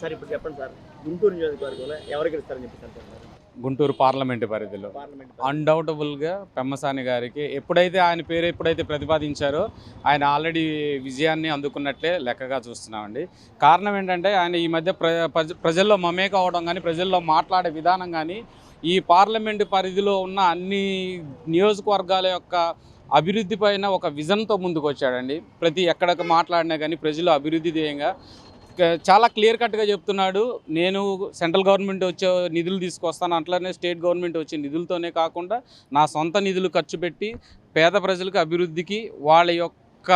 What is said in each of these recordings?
Sir ఇప్పుడు చెప్పండి sir. Guntur నియోజకవర్గంలో ఎవరికి ఇస్తారని చెప్పి అనుకుంటున్నారు గుంటూరు పార్లమెంటు పరిధిలో. అన్డౌటబుల్గా పెమ్మసాని గారికి ఎప్పుడైతే ఆయన పేరు ఎప్పుడైతే ప్రతిపాదించారో ఆయన ఆల్రెడీ విజయాన్ని అందుకున్నట్లే లెక్కగా చూస్తున్నామండి. కారణం ఏంటంటే ఆయన ఈ మధ్య ప్ర ప్రజ- ప్రజల్లో మమేక అవడం కానీ ప్రజల్లో మాట్లాడే విధానం కానీ ఈ పార్లమెంటు పరిధిలో ఉన్న అన్ని నియోజకవర్గాల యొక్క అభివృద్ధి పైన ఒక విజన్తో ముందుకు వచ్చాడండి ప్రతి ఎక్కడికి మాట్లాడినా కానీ ప్రజలు అభివృద్ధి ధ్యేయంగా చాలా క్లియర్ కట్గా చెప్తున్నాడు. నేను సెంట్రల్ గవర్నమెంట్ వచ్చే నిధులు తీసుకొస్తాను అట్లనే స్టేట్ గవర్నమెంట్ వచ్చే నిధులతోనే కాకుండా నా సొంత నిధులు ఖర్చు పెట్టి పేద ప్రజలకు అభివృద్ధికి వాళ్ళ యొక్క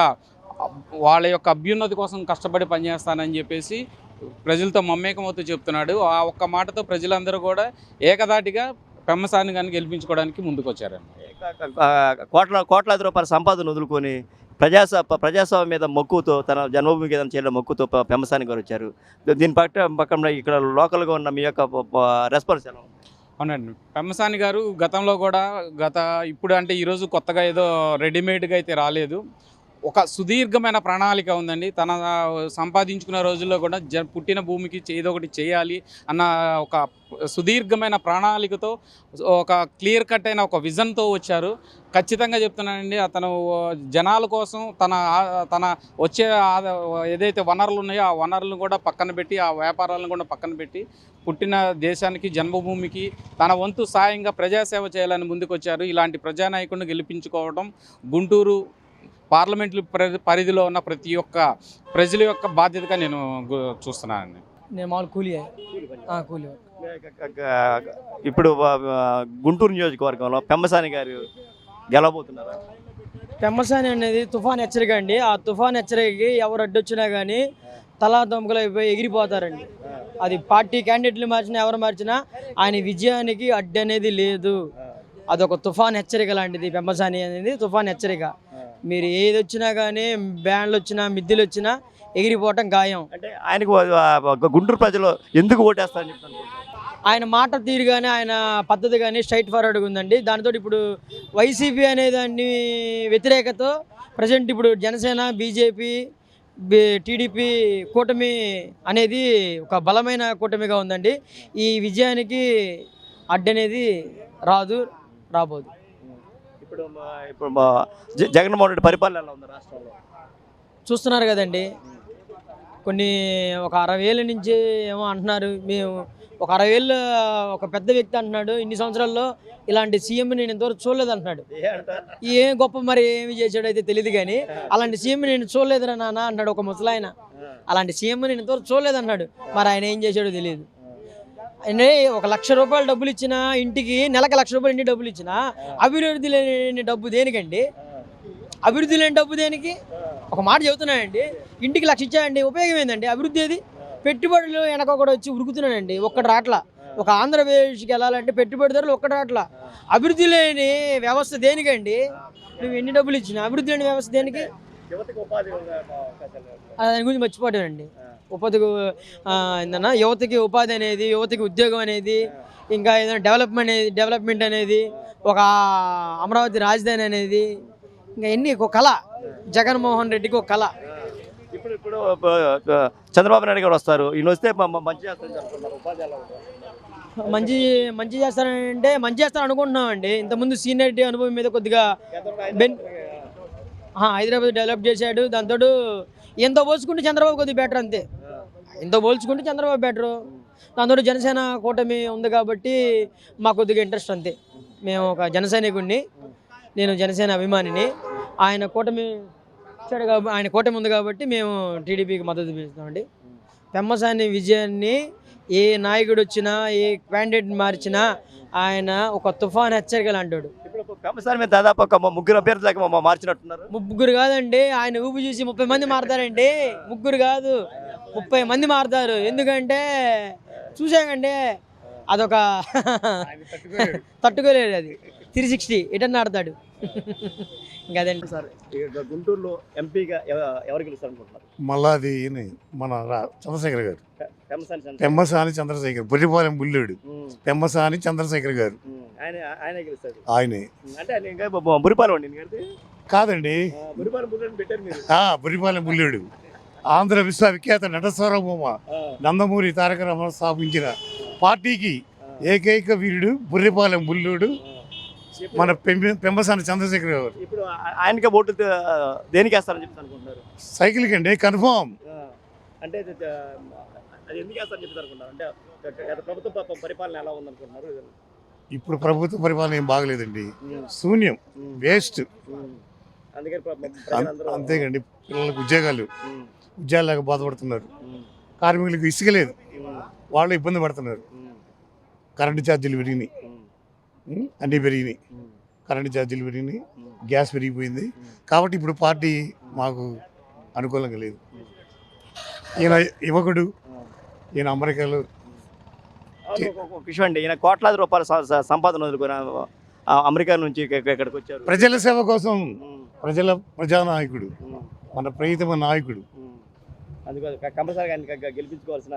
వాళ్ళ యొక్క అభ్యున్నతి కోసం కష్టపడి పనిచేస్తానని చెప్పేసి ప్రజలతో మమ్మేకమవుతూ చెప్తున్నాడు. ఆ ఒక్క మాటతో ప్రజలందరూ కూడా ఏకదాటిగా పెమ్మసాని కానీ గెలిపించుకోవడానికి ముందుకు వచ్చారండి కోట్ల కోట్లాది రూపాయల సంపాదన వదులుకొని ప్రజాస్వా ప్రజాస్వామ్యం మీద మక్కువతో తన జన్మభూమి మీద చేయడం మక్కువతో ప- గారు వచ్చారు. దీని పక్క పక్కన ఇక్కడ లోకల్గా ఉన్న మీ యొక్క రెస్పాన్స్ ఎలా అవునండి. పెమ్మసాని గారు గతంలో కూడా గత ఇప్పుడు అంటే ఈరోజు కొత్తగా ఏదో రెడీమేడ్గా అయితే రాలేదు. ఒక సుదీర్ఘమైన ప్రణాళిక ఉందండి. తన సంపాదించుకున్న రోజుల్లో కూడా జ పుట్టిన భూమికి ఏదో ఒకటి చేయాలి అన్న ఒక సుదీర్ఘమైన ప్రణాళికతో ఒక క్లియర్ కట్ అయిన ఒక విజన్తో వచ్చారు. ఖచ్చితంగా చెప్తున్నానండి అతను జనాల కోసం తన తన వచ్చే ఆద- ఏదైతే వనరులు ఉన్నాయో ఆ వనరులను కూడా పక్కన పెట్టి ఆ వ్యాపారాలను కూడా పక్కన పెట్టి పుట్టిన దేశానికి జన్మభూమికి తన వంతు సాయంగా ప్రజాసేవ చేయాలని ముందుకొచ్చారు. ఇలాంటి ప్రజానాయకుడిని గెలిపించుకోవడం గుంటూరు పార్లమెంట్ పరిధిలో ఉన్న ప్రతి ఒక్క ప్రజల యొక్క బాధ్యతగా నేను చూస్తున్నానండి. నేను మామూలు కూలీ ఆ, కూలీ ఇప్పుడు గుంటూరు నియోజకవర్గంలో పెమ్మసాని గారు గెలవబోతున్నారా? పెమ్మసాని అనేది తుఫాన్ హెచ్చరిక అండి. ఆ తుఫాన్ హెచ్చరికకి ఎవరు అడ్డొచ్చినా కానీ తలా దొంగలు అయిపోయి ఎగిరిపోతారండి. అది పార్టీ క్యాండిడేట్లు మార్చినా ఎవరు మార్చినా ఆయన విజయానికి అడ్డు అనేది లేదు. అదొక తుఫాన్ హెచ్చరిక లాంటిది పెమ్మసాని అనేది తుఫాన్ హెచ్చరిక. మీరు ఏది వచ్చినా కానీ బ్యాండ్లు వచ్చినా మిద్దెలు వచ్చినా ఎగిరిపోవటం ఖాయం అంటే ఆయనకు గుంటూరు ప్రజలు ఎందుకు ఓటేస్తారని? ఆయన మాట తీరు కానీ ఆయన పద్ధతి కానీ స్ట్రైట్ ఫార్వర్డ్గా ఉందండి. దానితో ఇప్పుడు వైసీపీ అనే దాన్ని వ్యతిరేకతో ప్రజెంట్ ఇప్పుడు జనసేన బీజేపీ టీడీపీ కూటమి అనేది ఒక బలమైన కూటమిగా ఉందండి. ఈ విజయానికి అడ్డనేది రాదు రాబోదు. ఇప్పుడు ఇప్పుడు జగన్మోహన్ రెడ్డి పరిపాలన ఎలా ఉంది రాష్ట్రంలో? చూస్తున్నారు కదండి. కొన్ని ఒక అరవై ఏళ్ళ నుంచి ఏమో అంటున్నారు. మేము ఒక అరవై ఏళ్ళ ఒక పెద్ద వ్యక్తి అంటున్నాడు. ఇన్ని సంవత్సరాల్లో ఇలాంటి సీఎం నేను ఇంతవరకు చూడలేదు అంటున్నాడు. ఏ గొప్ప మరి ఏమి చేశాడో అయితే తెలియదు కానీ అలాంటి సీఎం నేను చూడలేదురా నాన్న అన్నాడు ఒక ముసలాయన. అలాంటి సీఎం నేను ఇంతవరకు చూడలేదు అన్నాడు మరి ఆయన ఏం చేశాడో తెలియదు అంటే ఒక లక్ష రూపాయలు డబ్బులు ఇచ్చిన ఇంటికి నెలకు లక్ష రూపాయలు ఇంటికి డబ్బులు ఇచ్చిన అభివృద్ధి లేని డబ్బు దేనికండి? అభివృద్ధి లేని డబ్బు దేనికి? ఒక మాట చెబుతున్నానండి ఇంటికి లక్ష ఇచ్చాయండి ఉపయోగం ఏందండి? అభివృద్ధి ఏది? పెట్టుబడులు వెనక కూడా వచ్చి ఉరుకుతున్నానండి ఒక్కటి రాట్లా. ఒక ఆంధ్రప్రదేశ్కి వెళ్ళాలంటే పెట్టుబడిదారులు ఒక్కటి రాట్లా. అభివృద్ధి లేని వ్యవస్థ దేనికండి? నువ్వు ఎన్ని డబ్బులు ఇచ్చినా అభివృద్ధి లేని వ్యవస్థ దేనికి? దాని గురించి మర్చిపోయానండి ఉపాధికి ఆ, ఏందన్నా యువతకి ఉపాధి అనేది యువతకి ఉద్యోగం అనేది ఇంకా ఏదైనా డెవలప్మెంట్ అనేది డెవలప్మెంట్ అనేది ఒక అమరావతి రాజధాని అనేది ఇంకా ఎన్ని ఒక కళ. జగన్మోహన్ రెడ్డికి ఒక కళ. ఇప్పుడు ఇప్పుడు చంద్రబాబు నాయుడు గారు వస్తారు. ఈయన వస్తే మంచి ఉపాధి? మంచి మంచి చేస్తారంటే మంచి చేస్తారని అనుకుంటున్నామండి. ఇంతకుముందు సీనియారిటీ అనుభవం మీద కొద్దిగా బెన్ హైదరాబాద్ డెవలప్ చేశాడు. దాంతో ఎంత పోల్చుకుంటే చంద్రబాబు కొద్దిగా బెటర్ అంతే. ఇంత పోల్చుకుంటే చంద్రబాబు బెటరు దాంతో జనసేన కూటమి ఉంది కాబట్టి మాకు కొద్దిగా ఇంట్రెస్ట్ అంతే. మేము ఒక జనసైనికుడిని నేను జనసేన అభిమానిని. ఆయన కూటమి ఇచ్చాడు కాబట్టి ఆయన కూటమి ఉంది కాబట్టి మేము టీడీపీకి మద్దతు ఇస్తున్నామండి. పెమ్మసాని విజయాన్ని ఏ నాయకుడు వచ్చినా ఏ క్యాండిడేట్ మార్చినా ఆయన ఒక తుఫాన్ హెచ్చరిక లాంటాడు. పెమ్మసాని మీద దాదాపు ఒక ముగ్గురు అభ్యర్థులు దాకా మా- మార్చినట్టున్నారు. ముగ్గురు కాదండి ఆయన ఊపి చూసి ముప్పై మంది మారుతారండి. ముగ్గురు కాదు ముప్పై మంది మారుతారు. ఎందుకంటే చూసాకండి అదొక తట్టుకోలేడు అది. త్రీ సిక్స్టీ ఎటన్నా ఆడతాడు. ఇంకా అదండి సార్ గుంటూరులో ఎంపీగా ఎవ- ఎవరు గెలుస్తారు అనుకుంటున్నారు మళ్ళా అది ఈయన మన రా- చంద్రశేఖర్ గారు. పెమ్మసాని పెమ్మసాని చంద్రశేఖర్. బుర్రిపాలెం బుల్లేడు. ఉమ్, పెమ్మసాని చంద్రశేఖర్ గారు. ఆయన ఆయన గెలుస్తారు ఆయనే. ఉమ్, అంటే ఆయన ఇంకా బ- బురిపాలెం అండి నేను కడితే కాదండి బురిపాలెం పెట్టారు మీరు. బుల్లేడు. ఆంధ్ర విశ్వవిఖ్యాత నటస్వరభూమ నందమూరి తారక రామారావు స్థాపించిన పార్టీకి ఏకైక వీరుడు బుర్రిపాలెం బుల్లుడు. మన పెంప పెంబసాని చంద్రశేఖర్ గారు. ఇప్పుడు ఆయనకే ఓటు దేనికి వేస్తారని చెప్పి అనుకుంటున్నారు? సైకిల్ కండి కన్ఫామ్. అంటే అది ఎందుకు వేస్తారని అనుకుంటున్నారు? అంటే గత ప్రభుత్వ ప- పరిపాలన ఎలా ఉందనుకుంటున్నారు? ఇప్పుడు ప్రభుత్వ పరిపాలన ఏం బాగలేదండి. శూన్యం. వేస్ట్. అంతేకండి పిల్లలకు ఉద్యోగాలు. ఉద్యోగాలు లేక బాధపడుతున్నారు. కార్మికులకు ఇసుక లేదు. వాళ్ళు ఇబ్బంది పడుతున్నారు. కరెంటు ఛార్జీలు పెరిగినాయి? అన్నీ పెరిగినాయి. కరెంటు ఛార్జీలు పెరిగినాయి. గ్యాస్ పెరిగిపోయింది. కాబట్టి ఇప్పుడు పార్టీ మాకు అనుకూలంగా లేదు. ఈయన యువకుడు. ఈయన అమెరికాలో విషయం అండి. ఈయన కోట్లాది రూపాయల సంపాదన అమెరికా నుంచి ఇక్క- ఇక్కడికి వచ్చారు. ప్రజల సేవ కోసం ప్రజల ప్రజానాయకుడు మన ప్రియతమ నాయకుడు. ఉమ్. అందుకని కంపల్సరీగా గెలిపించుకోవాల్సిన